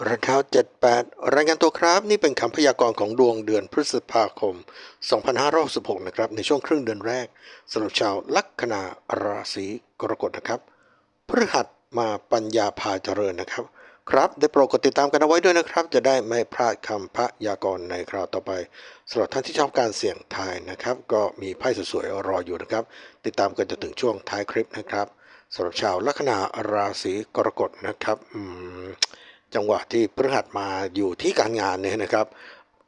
รองเท้า78 รายงานตัวครับ นี่เป็นคำพยากรณ์ของดวงเดือนพฤษภาคม 2566 นะครับ ในช่วงครึ่งเดือนแรกสำหรับชาวลัคนาราศีกรกฎนะครับพฤหัสมาปัญญาพาเจริญนะครับ ครับ ได้โปรดกดติดตามกันเอาไว้ด้วยนะครับ จะได้ไม่พลาดคำพยากรณ์ในคราวต่อไปสำหรับท่านที่ชอบการเสี่ยงทายนะครับ ก็มีไพ่สวยๆรออยู่นะครับ ติดตามกันจนถึงช่วงท้ายคลิปนะครับสำหรับชาวลัคนาราศีกรกฎนะครับอืม จังหวะที่พฤหัสมาอยู่ที่การงานเนี่ยนะครับ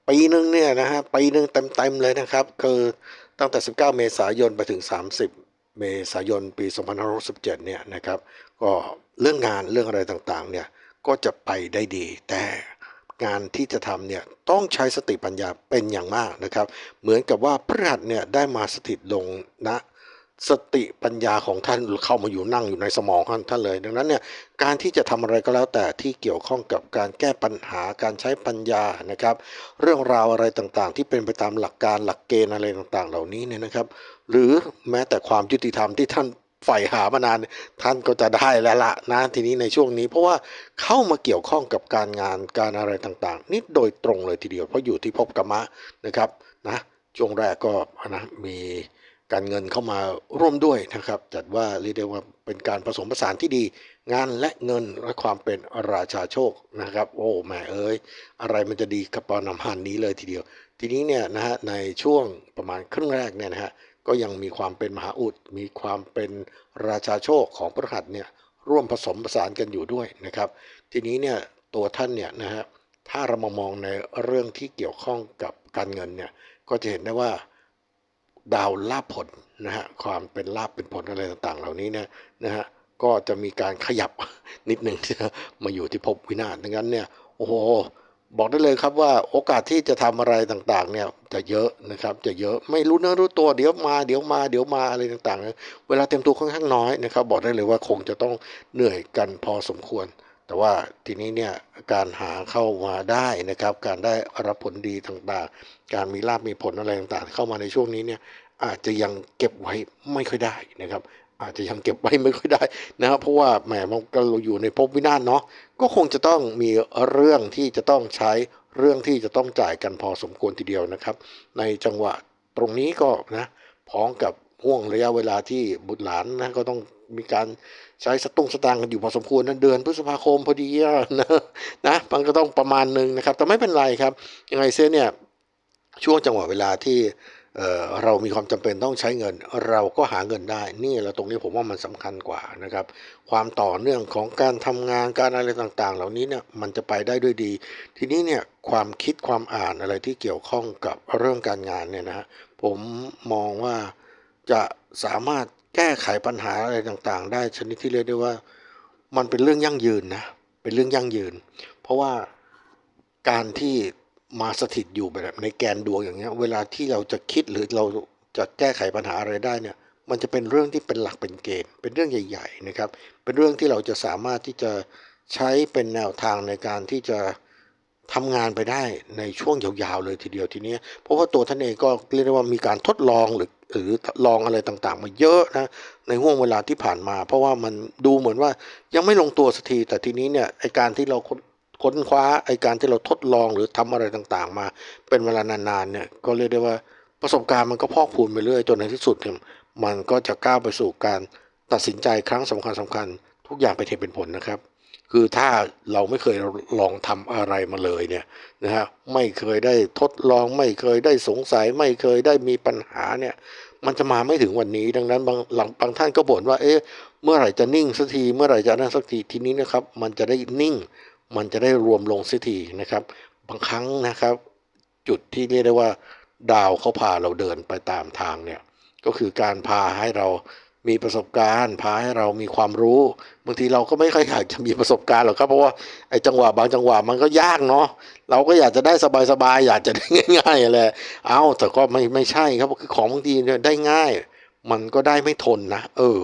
ปีหนึ่งเนี่ยนะฮะปีหนึ่งเต็มๆเลยนะครับ คือตั้งแต่ 19 เมษายนไปถึง 30 เมษายนปี 2567เนี่ยนะครับ ก็เรื่องงานเรื่องอะไรต่างๆเนี่ยก็จะไปได้ดี แต่งานที่จะทำเนี่ยต้องใช้สติปัญญาเป็นอย่างมากนะครับ เหมือนกับว่าพฤหัสเนี่ยได้มาสถิตลงณ สติปัญญาของท่านเข้ามาอยู่นั่งอยู่ในสมองของท่านเลย ดังนั้นเนี่ยการที่จะทำอะไรก็แล้วแต่ที่เกี่ยวข้องกับการแก้ปัญหาการใช้ปัญญานะครับ เรื่องราวอะไรต่างๆ ที่เป็นไปตามหลักการหลักเกณฑ์อะไรต่างๆ เหล่านี้เนี่ยนะครับ หรือแม้แต่ความยุติธรรมที่ท่านใฝ่หามานานท่านก็จะได้แล้วละนะทีนี้ในช่วงนี้ เพราะว่าเข้ามาเกี่ยวข้องกับการงานการอะไรต่างๆนี่โดยตรงเลยทีเดียวเพราะอยู่ที่ภพกรรมะนะครับนะช่วงแรกก็นะมี การเงินเข้ามาร่วมด้วยนะครับ จัดว่าเรียกได้ว่าเป็นการผสมผสานที่ดี งานและเงินและความเป็นราชาโชคนะครับ โอ้แม่เอ้ยอะไรมันจะดีกับปอนำหันนี้เลยทีเดียว ทีนี้เนี่ยนะฮะในช่วงประมาณครึ่งแรกเนี่ยนะฮะก็ยังมีความเป็นมหาอุด มีความเป็นราชาโชคของพระหัสเนี่ยร่วมผสมผสานกันอยู่ด้วยนะครับ ทีนี้เนี่ยตัวท่านเนี่ยนะฮะถ้าเรามามองในเรื่องที่เกี่ยวข้องกับการเงินเนี่ยก็จะเห็นได้ว่า ดาวลาภผลนะฮะความเป็นลาภเป็นผลอะไรต่างๆ เหล่านี้เนี่ยนะฮะก็จะมีการขยับนิดหนึ่งมาอยู่ที่ภพวินาศดังนั้นเนี่ยโอ้โหบอกได้เลยครับว่าโอกาสที่จะทำอะไรต่างๆเนี่ยจะเยอะนะครับจะเยอะไม่รู้เนื้อรู้ตัวเดี๋ยวมาเดี๋ยวมาเดี๋ยวมาอะไรต่างๆ เวลาเต็มตัวค่อนข้างน้อยนะครับ บอกได้เลยว่าคงจะต้องเหนื่อยกันพอสมควร แต่ว่าทีนี้เนี่ยการหาเข้ามาได้นะครับ การได้รับผลดีต่างๆ การมีลาบมีผลอะไรต่างๆ เข้ามาในช่วงนี้เนี่ยอาจจะยังเก็บไว้ไม่ค่อยได้นะครับ อาจจะยังเก็บไว้ไม่ค่อยได้นะครับเพราะว่าแหมมันก็เราอยู่ในภพวินาศเนาะก็คงจะต้องมีเรื่องที่จะต้องใช้เรื่องที่จะต้องจ่ายกันพอสมควรทีเดียวนะครับ ในจังหวะตรงนี้ก็นะพ้อมกับห่วงระยะเวลาที่บุตรหลานนะก็ต้อง มีการใช้สตุ้งสตางค์กันอยู่พอสมควรนะเดือนพฤษภาคมพอดีนะนะมันก็ต้องประมาณหนึ่งนะครับ แต่ไม่เป็นไรครับ ยังไงเสียเนี่ยช่วงจังหวะเวลาที่เเรามีความจำเป็นต้องใช้เงิน เราก็หาเงินได้ นี่แหละตรงนี้ผมว่ามันสำคัญกว่านะครับ ความต่อเนื่องของการทำงานการอะไรต่างๆ เหล่านี้เนี่ยมันจะไปได้ด้วยดี ทีนี้เนี่ยความคิดความอ่านอะไรที่เกี่ยวข้องกับเรื่องการงานเนี่ยนะผมมองว่าจะสามารถ แก้ไขปัญหาอะไรต่างๆ ได้ชนิดที่เรียกได้ว่า มันเป็นเรื่องยั่งยืนนะเป็นเรื่องยั่งยืน เพราะว่าการที่มาสถิตอยู่แบบในแกนดวงอย่างเงี้ย เวลาที่เราจะคิดหรือเราจะแก้ไขปัญหาอะไรได้เนี่ย มันจะเป็นเรื่องที่เป็นหลักเป็นเกณฑ์ เป็นเรื่องใหญ่ๆนะครับ เป็นเรื่องที่เราจะสามารถที่จะใช้เป็นแนวทางในการที่จะทำงานไปได้ในช่วงยาวๆเลยทีเดียวทีเนี้ยเพราะว่าตัวท่านเองก็เรียกได้ว่ามีการทดลองหรือ หรือลองอะไรต่างๆ มาเยอะนะในห่วงเวลาที่ผ่านมา เพราะว่ามันดูเหมือนว่ายังไม่ลงตัวสักทีแต่ทีนี้เนี่ยไอการที่เราค้นค้นคว้าไอการที่เราทดลองหรือทำอะไรต่างๆ มา เป็นเวลานานๆเนี่ยก็เรียกได้ว่าประสบการณ์มันก็พอกพูนไปเรื่อยจนในที่สุดเนี่ยมันก็จะก้าวไปสู่การตัดสินใจครั้งสำคัญสคัญๆทุกอย่างเป็นเหตุเป็นผลนะครับ คือถ้าเราไม่เคยลองทำอะไรมาเลยเนี่ยนะฮะไม่เคยได้ทดลองไม่เคยได้สงสัย ไม่เคยได้มีปัญหาเนี่ยมันจะมาไม่ถึงวันนี้ดังนั้นบางหลังบางท่านก็บ่นว่าเอ๊ะเมื่อไหร่จะนิ่งสักทีเมื่อไหร่จะนั่นสักทีทีนี้นะครับ มันจะได้นิ่ง มันจะได้รวมลงสักทีนะครับ บางครั้งนะครับ จุดที่เรียกได้ว่า ดาวเขาพาเราเดินไปตามทางเนี่ยก็คือการพาให้เรา มีประสบการณ์พาให้เรามีความรู้บางทีเราก็ไม่ค่อยอยากจะมีประสบการณ์หรอกครับเพราะว่าไอ้จังหวะบางจังหวะมันก็ยากเนาะเราก็อยากจะได้สบายๆอยากจะได้ง่ายๆอะไรเอาแต่ก็ไม่ไม่ใช่ครับคือของบางทีเนี่ยได้ง่าย มันก็ได้ไม่ทนนะ เออ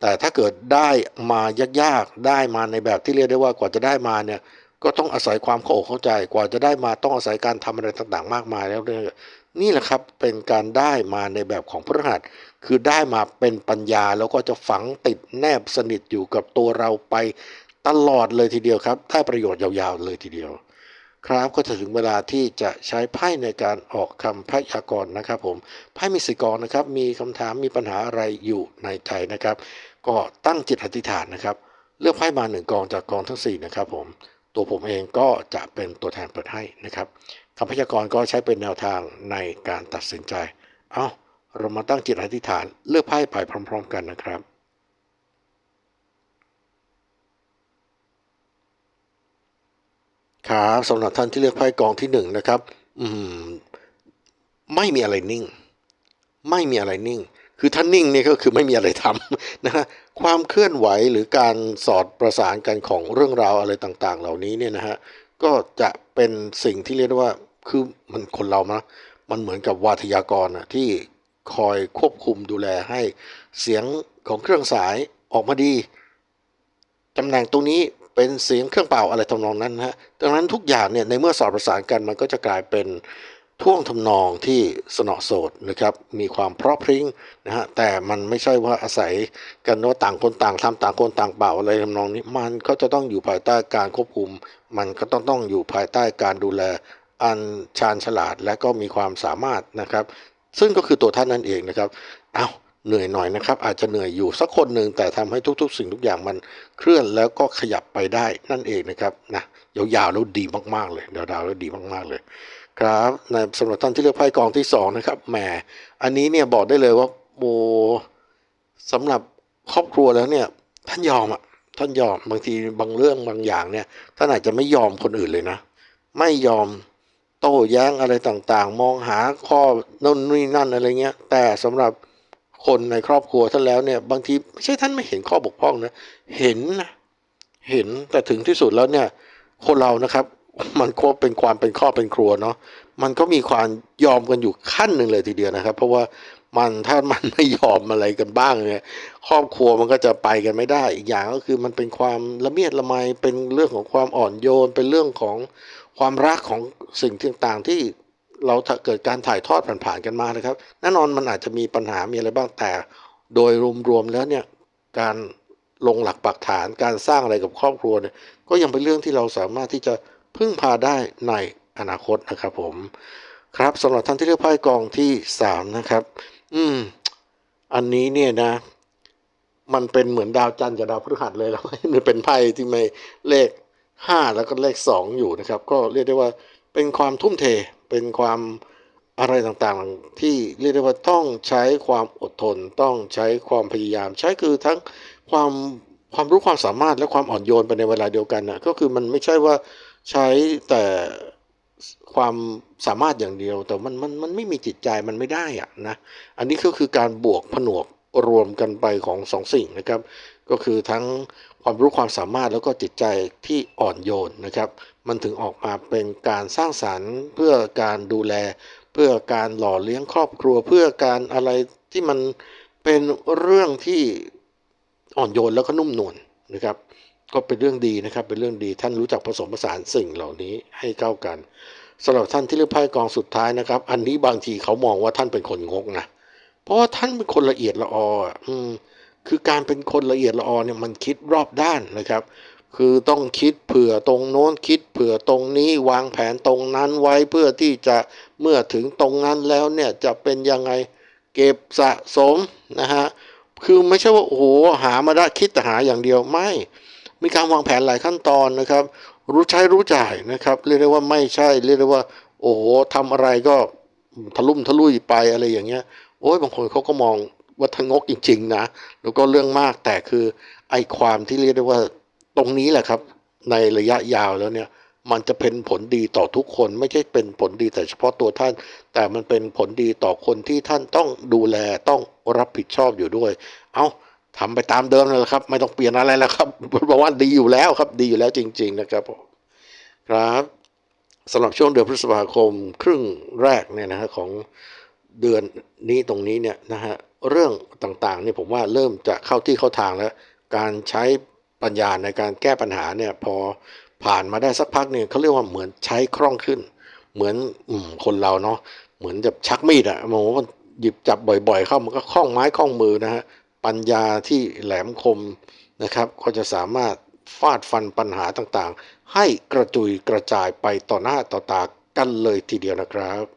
แต่ถ้าเกิดได้มายากๆได้มาในแบบที่เรียกได้ว่ากว่าจะได้มาเนี่ยก็ต้องอาศัยความเข้าอกเข้าใจกว่าจะได้มาต้องอาศัยการทำอะไรต่างๆ มากมายแล้วเนี่ยนี่แหละครับเป็นการได้มาในแบบของพระหัส คือได้มาเป็นปัญญาแล้วก็จะฝังติดแนบสนิทอยู่กับตัวเราไปตลอดเลยทีเดียวครับได้ประโยชน์ยาวๆเลยทีเดียว ครับก็จะถึงเวลาที่จะใช้ไพ่ในการออกคำพยากรณ์นะครับผมไพ่มีสีกรนะครับ มีคำถามมีปัญหาอะไรอยู่ในใจนะครับ ก็ตั้งจิตอธิษฐานนะครับ เลือกไพ่มาหนึ่งกองจากกองทั้งสี่นะครับผมตัวผมเองก็จะเป็นตัวแทนเปิดให้นะครับคำพยากรณ์ก็ใช้เป็นแนวทางในการตัดสินใจ เอา เรามาตั้งจิตอธิษฐานเลือกไพ่ไปพร้อม ๆ กันนะครับครับสำหรับท่านที่เลือกไพ่กองที่หนึ่งนะครับ อืม ไม่มีอะไรนิ่ง ไม่มีอะไรนิ่ง คือถ้านนิ่งเนี่ยก็คือไม่มีอะไรทำนะฮะความเคลื่อนไหวหรือการสอดประสานกันของเรื่องราวอะไรต่าง ๆ เหล่านี้เนี่ยนะฮะก็จะเป็นสิ่งที่เรียกว่าคือมันคนเรานะมันเหมือนกับวาทยากรนะที่ คอยควบคุมดูแลให้เสียงของเครื่องสายออกมาดีตำแหน่งตรงนี้เป็นเสียงเครื่องเป่าอะไรทำนองนั้นนะฮะดังนั้นทุกอย่างเนี่ยในเมื่อสอดประสานกันมันก็จะกลายเป็นท่วงทำนองที่สนอโสดนะครับ มีความเพราะพริ้งนะฮะ แต่มันไม่ใช่ว่าอาศัยกันว่าต่างคนต่างทำต่างคนต่างเป่าอะไรทำนองนี้ มันก็จะต้องอยู่ภายใต้การควบคุม มันก็ต้องต้องอยู่ภายใต้การดูแลอันชาญฉลาดและก็มีความสามารถนะครับ ซึ่งก็คือตัวท่านนั่นเองนะครับ เอาเหนื่อยหน่อยนะครับ อาจจะเหนื่อยอยู่สักคนหนึ่งแต่ทำให้ทุก ๆ สิ่งทุกอย่างมันเคลื่อนแล้วก็ขยับไปได้นั่นเองนะครับนะยาวๆแล้วดีมากๆเลยยาวๆแล้วดีมากๆเลย ครับในสำหรับท่านที่เลือกไพ่กองที่สองนะครับแหมอันนี้เนี่ยบอกได้เลยว่าโมสำหรับครอบครัวแล้วเนี่ยท่านยอมอะท่านยอมบางทีบางเรื่องบางอย่างเนี่ยท่านอาจจะไม่ยอมคนอื่นเลยนะ ไม่ยอม โต้แย้งอะไรต่างๆ มองหาข้อนั่นนี่นั่นอะไรเงี้ย แต่สำหรับคนในครอบครัวท่านแล้วเนี่ย บางทีไม่ใช่ท่านไม่เห็นข้อบกพร่องนะ เห็นนะ เห็นแต่ถึงที่สุดแล้วเนี่ย คนเรานะครับ มันก็เป็นความเป็นครอบเป็นครัวเนาะมันก็มีความยอมกันอยู่ขั้นหนึ่งเลยทีเดียวนะครับ เพราะว่ามันถ้ามันไม่ยอมอะไรกันบ้างเนี่ยครอบครัวมันก็จะไปกันไม่ได้อีกอย่างก็คือมันเป็นความละเมียดละไมเป็นเรื่องของความอ่อนโยน เป็นเรื่องของความรักของสิ่งต่างๆที่เราเกิดการถ่ายทอดผ่านๆกันมานะครับแน่นอนมันอาจจะมีปัญหามีอะไรบ้างแต่ โดยรวมๆแล้วเนี่ยการลงหลักปักฐานการสร้างอะไรกับครอบครัวเนี่ยก็ยังเป็นเรื่องที่เราสามารถที่จะ พึ่งพาได้ในอนาคตนะครับผมครับสำหรับท่านที่เลือกไพ่กองที่สามนะครับ อืม อันนี้เนี่ยนะ มันเป็นเหมือนดาวจันทร์กับดาวพฤหัสเลยแล้วมันเป็นไพ่ที่ไม่เลขห้าแล้วก็เลขสองอยู่นะครับ ก็เรียกได้ว่าเป็นความทุ่มเท เป็นความอะไรต่างๆ ที่เรียกได้ว่าต้องใช้ความอดทน ต้องใช้ความพยายาม ใช้คือทั้งความความรู้ความสามารถและความอ่อนโยนไปในเวลาเดียวกันนะก็คือมันไม่ใช่ว่า ใช้แต่ความสามารถอย่างเดียว แต่มันมันมันไม่มีจิตใจมันไม่ได้อะนะอันนี้ก็คือการบวกผนวกรวมกันไปของสองสิ่งนะครับ ก็คือทั้งความรู้ความสามารถแล้วก็จิตใจที่อ่อนโยนนะครับ มันถึงออกมาเป็นการสร้างสรรค์เพื่อการดูแล เพื่อการหล่อเลี้ยงครอบครัว เพื่อการอะไรที่มันเป็นเรื่องที่อ่อนโยนแล้วก็นุ่มนวลนะครับ ก็เป็นเรื่องดีนะครับ เป็นเรื่องดีท่านรู้จักผสมผสานสิ่งเหล่านี้ให้เข้ากันสำหรับท่านที่เลือกไพ่กองสุดท้ายนะครับ อันนี้บางทีเขามองว่าท่านเป็นคนงกนะเพราะว่าท่านเป็นคนละเอียดละอออืมคือการเป็นคนละเอียดละออเนี่ยมันคิดรอบด้านนะครับ คือต้องคิดเผื่อตรงโน้นคิดเผื่อตรงนี้วางแผนตรงนั้นไว้เพื่อที่จะเมื่อถึงตรงนั้นแล้วเนี่ยจะเป็นยังไงเก็บสะสมนะฮะคือไม่ใช่ว่าโอ้โหหามาได้คิดแต่หาอย่างเดียวไม่ มีการวางแผนหลายขั้นตอนนะครับ รู้ใช้รู้จ่ายนะครับ เรียกได้ว่าไม่ใช่ เรียกได้ว่า โอ้โหทำอะไรก็ทะลุ่มทะลุยไปอะไรอย่างเงี้ย โอ้ยบางคนเขาก็มองว่าทงกจริง ๆ นะ แล้วก็เรื่องมากแต่คือไอความที่เรียกได้ว่าตรงนี้แหละครับ ในระยะยาวแล้วเนี่ยมันจะเป็นผลดีต่อทุกคน ไม่ใช่เป็นผลดีแต่เฉพาะตัวท่าน แต่มันเป็นผลดีต่อคนที่ท่านต้องดูแลต้องรับผิดชอบอยู่ด้วย เอา ทำไปตามเดิมเลยครับ ไม่ต้องเปลี่ยนอะไรแล้วครับเพราะว่าดีอยู่แล้วครับ ดีอยู่แล้วจริง ๆ นะครับผมครับสำหรับช่วงเดือนพฤษภาคมครึ่งแรกเนี่ยนะฮะของเดือนนี้ตรงนี้เนี่ยนะฮะเรื่องต่างๆเนี่ยผมว่าเริ่มจะเข้าที่เข้าทางแล้ว การใช้ปัญญาในการแก้ปัญหาเนี่ยพอผ่านมาได้สักพักเนี่ยเขาเรียกว่าเหมือนใช้คล่องขึ้น เหมือนอืมคนเราเนาะเหมือนจะชักมีดอะมองว่าหยิบจับบ่อย ๆ เข้ามันก็คล่องไม้คล่องมือนะฮะ ปัญญาที่แหลมคมนะครับ ก็จะสามารถฟาดฟันปัญหาต่างๆ ให้กระจุยกระจายไปต่อหน้าต่อตากันเลยทีเดียวนะครับ